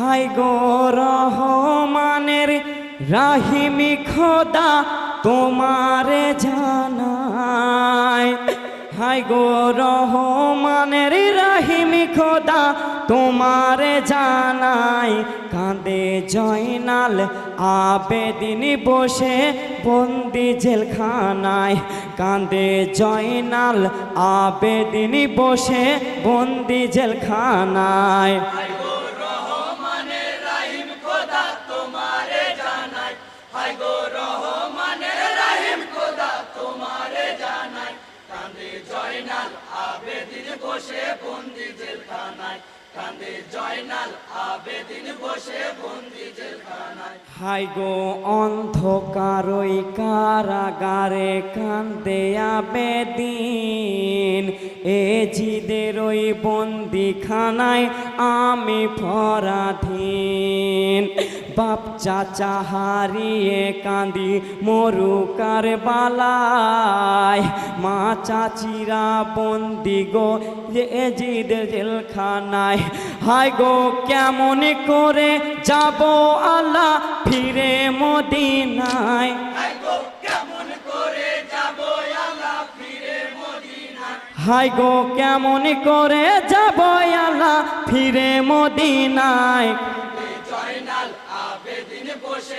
High গো রহমানের রাহিমি খোদা, তোমারে জানায় হাই গো রহমানের রাহিমি খোদা, তোমারে জানাই। কাঁদে জয়নাল আবেদিন বসে বন্দি জেলখানায়। কাঁদে জয়নাল আবেদিন বসে বন্দি জেলখানায়। হাই গো অন্ধকার ওই কারাগারে কান্দে আবেদিন। এ জিদের ওই বন্দিখানায় আমি পরাধীন। বাপ চাচা হারিয়ে কান্দি মরুকার বালায় মা চাচিরা বন্দি গো এ জিদের জেলখানায়। হাই গো কেমন করে যাব আল্লাহ ফিরে মদিনায়। হাই গো কেমন করে যাব আল্লাহ ফিরে মদিনায়।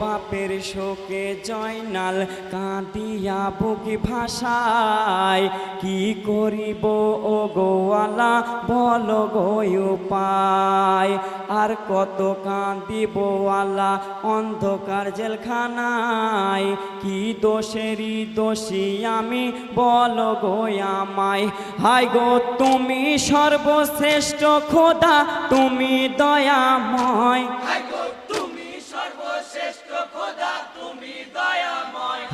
বাপের শোকে জয়নাল, কাঁদিয়া বুকি ভাষায় কি করিব ও গোয়ালা বল গো উপায়। আর কত কাঁদিব আলা অন্ধকার জেলখানায়, কি দোষেরই দোষী আমি, বল গো আমায়। হাই গো তুমি সর্বশ্রেষ্ঠ খোদা, তুমি দয়াময়। গো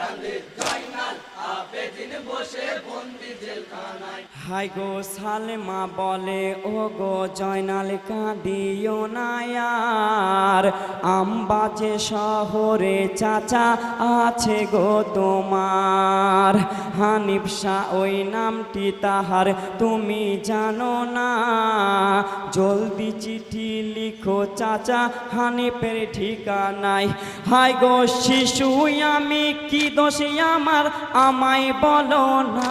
কালে জয়নাল আবেদিন বসে বন্দি জেলখানায়। সালেমা বলে, ও গো জয়নাল কাঁদিও নায়ার আমবাজে শহরে চাচা আছে গো তোমার। হানিফ শাহ ওই নামটি তাহার, তুমি জানো না। জলদি চিঠি লিখো চাচা, হানিফের ঠিকানায়। হাই গো শিশু, আমি কি দোষী আমার? আমায় বলো না।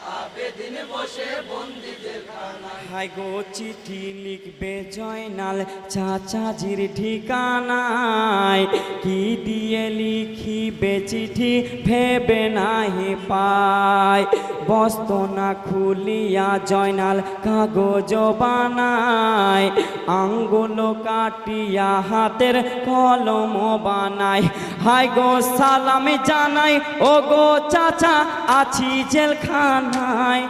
চিঠি লিখবে জয়নাল চাচাজির ঠিকানায়। কি দিয়ে লিখিবে চিঠি ভেবে নাহি পায়। বস্ত না খুলিয়া জয়নাল কাগজ বানায়, আঙ্গুল কাটিয়া হাতের কলম বানায়। হাই গো সালামে জানাই, ও গো চাচা, আছি জেলখানায়।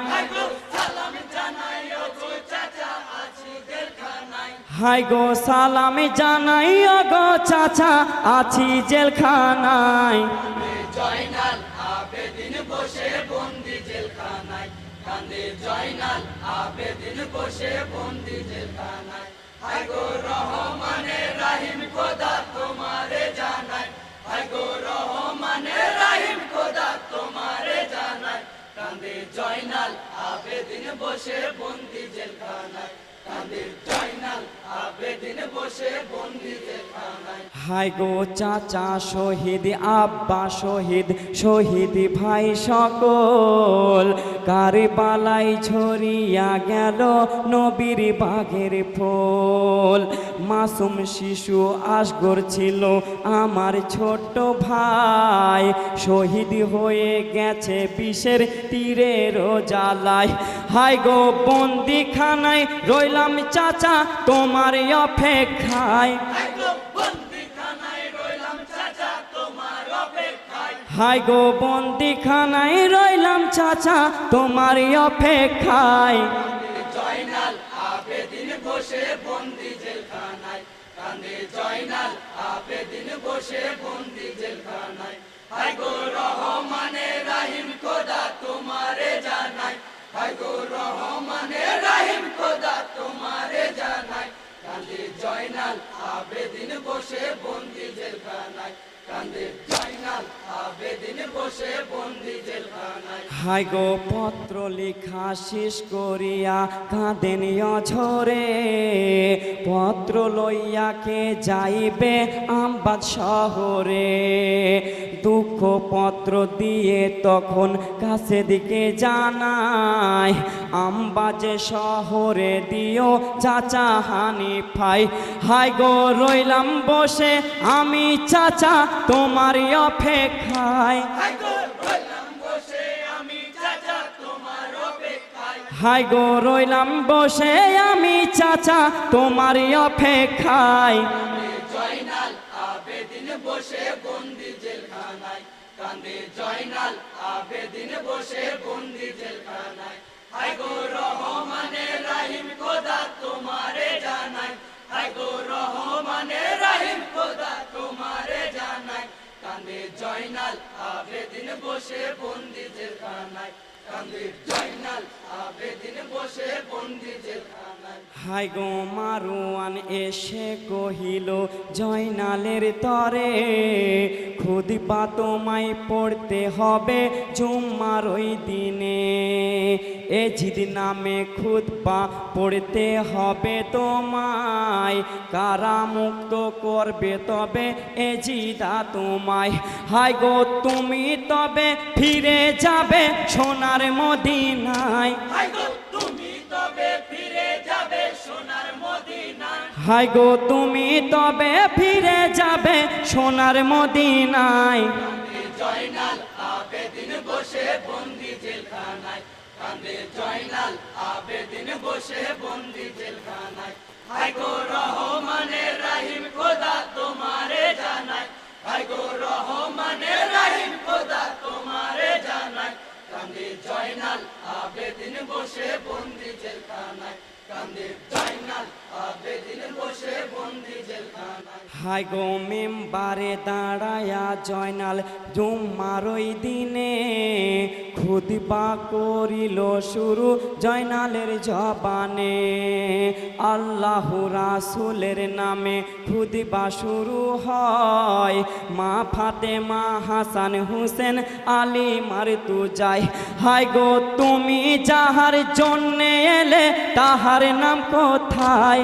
হাই গো সালামে জানাই, ও গো চাচা, আছি জেলখানায়। জয়নাল বসে কান্দে জয়নাল, আবেদিন বসে বন্দি জেলখানায় রহমানে রাহিম, খোদা তোমারে জানাই। হাইগো রহমানে রাহিম, খোদা তোমারে জানাই। কান্দে জয়নাল, আবেদিন বসে বন্দি জেলখানায় হাই গো চাচা শহীদ, আব্বা শহীদ শহীদ ভাই সকল। কারবালাই ছড়িয়া গেল নবীর বাঘের ফল? মাসুম শিশু আসগর ছিল আমার ছোট্ট ভাই। শহীদ হয়ে গেছে বিষের তীরের জ্বালায় হাই গো বন্দি বন্দিখানায় রইলাম চাচা তোমার অপেক্ষায়। হাই গো বন্দিখানায় রইলাম চাচা তোমার অপেক্ষায়। আবেদিন বন্দি আবেদিন বন্দি গো রাহিম তোমারে জানাই। হাই গো রহমানে রাহিম খোদা জয়নাল আবেদিন বসে বন্দি জেলখানায়। কান্দে জয়নাল আবেদিন বসে বন্দি জেলখানায়। হাই গো পত্র লিখা শেষ করিয়া কাঁদেন ঝরে পত্র লইয়া কে যাইবে আমবাদ শহরে? দুঃখ পত্র দিয়ে তখন কাছে দিকে জানাই আমবাজে শহরে দিও চাচা হানি ফাই। হাই গো রইলাম বসে আমি চাচা তোমার অপেক্ষায়। হাই গো রইলাম বসে আমি চাচা তোমার অপেক্ষায়। গো রইলাম বসে বন্দি কান্দে জয়নাল, আবেদিন বসে বন্দি জেলখানায়। হাই গো রহমানে রাহিম, খোদা তোমারে জানাই। হাই গো রহমানে রাহিম, খোদা তোমারে জানাই। কান্দে জয়নাল আবেদিন বসে বন্দি জেলখানায় জয়নাল, আবেদিন বসে বন্দি জেলখানায় হাই গো মারুয়ান, এসে কহিল, জয়নালের তরে খুদিবা তোমায় পড়তে হবে জুম্মার ওই দিনে। এ জিদ নামে খুদবা পড়তে হবে তোমায় কারা মুক্ত করবে তবে এ জিদা তোমায়। হাই গো তুমি তবে ফিরে যাবে সোনার মদিনায়। হাই গো তুমি তবে ফিরে যাবে সোনার মদিনায়। হাই গো তুমি তবে ফিরে যাবে সোনার মদিনায়। কান্দে জয়নাল আবেদিন বসে বন্দি জেলখানায়। কান্দে জয়নাল আবেদিন বসে বন্দি জেলখানায়। হাই গো রহমানে রাহিম খোদা তোমারে জানাই হাই গো রহমানে রাহিম খোদা তোমারে জানাই। কান্দে জয়নাল আবেদিন বসে বন্দি জেলখানায়, কান্দে আবেদিন বসে বন্দি জেলখানায়। হাই গো মেম্বারে, দাঁড়ায়া জয়নাল, জুম্মার ওই দিনে খুদবা করিল শুরু জয়নালের জবানে। আল্লাহ রাসুলের নামে খুদবা শুরু হয়। মা ফাতেমা হাসান হুসেন, আলী তাহার নাম কোথায় হাই গো তুমি যাহার জন্য এলে তাহার নাম কোথায়?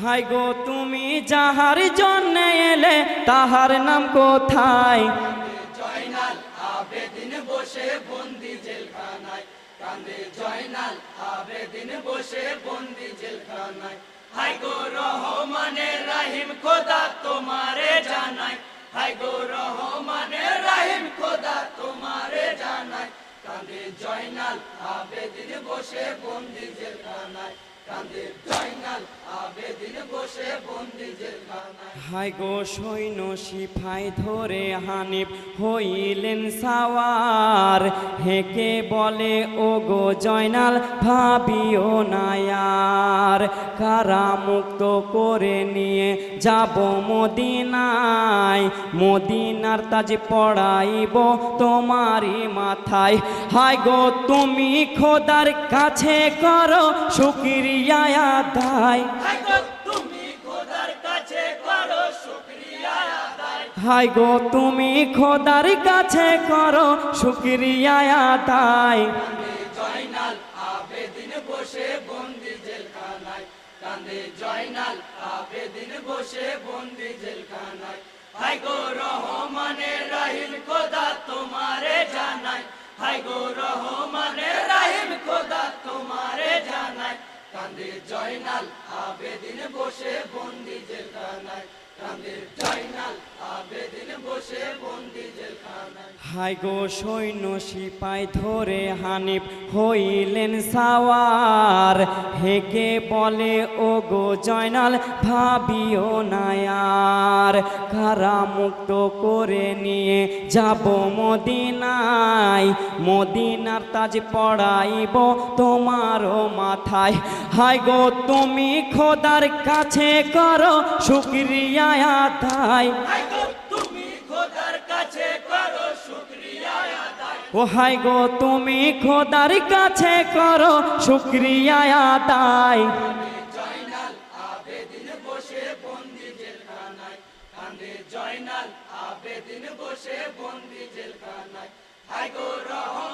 হাই গো, তুমি যাহার জন্য এলে তাহার নাম কোথায়? হাই গো রহমানে রাহিম খোদা তোমারে জানাই। হাই গো রহমানে রাহিম, খোদা তোমারে জানাই। কান্দে জয়নাল আবেদিন বসে বন্দি জেলখানায় কান্দে জয়নাল হাই গো সৈন্য সিফাই ধরে হানিফ হইলেন সাওয়ার। হেকে বলে ও গো জয়নাল, ভাবিও নায়ার কারা মুক্ত করে নিয়ে যাব মদিনায়। মদিনার তাজ পড়াইব তোমারই মাথায়। হাই গো, তুমি খোদার কাছে করো শুক্রিয়া আদায়। হাই গো, তুমি খোদার কাছে করো শুকরিয়া আবেদিন বসে বন্দি জেলখানায় কান্দে জয়নাল আবেদিন বসে বন্দি জেলখানায় হাই গো রহমানের রাহিম খোদা তোমারে জানাই হাই গো রহমানের রাহিম খোদা তোমারে জানাই কান্দে জয়নাল আবেদিন বসে বন্দি জেলখানায়। আবেদিন বসে বন্দি হাই গো সৈন্য সিপাই ধরে হানিফ হইলেন সাওয়ার। হেকে বলে, ও গো জয়নাল, ভাবিও নায়ার কারা মুক্ত করে নিয়ে যাব মদিনায়। মদিনার তাজ পড়াইব তোমারও মাথায়। হাই গো, তুমি খোদার কাছে করো শুক্রিয়া আদায়। আদায় ও হাই গো, তুমি খোদার কাছে করো শুক্রিয়া আদায়। জয়নাল আবেদিন বসে বন্দি জেলখানায় হাই গো রহমানের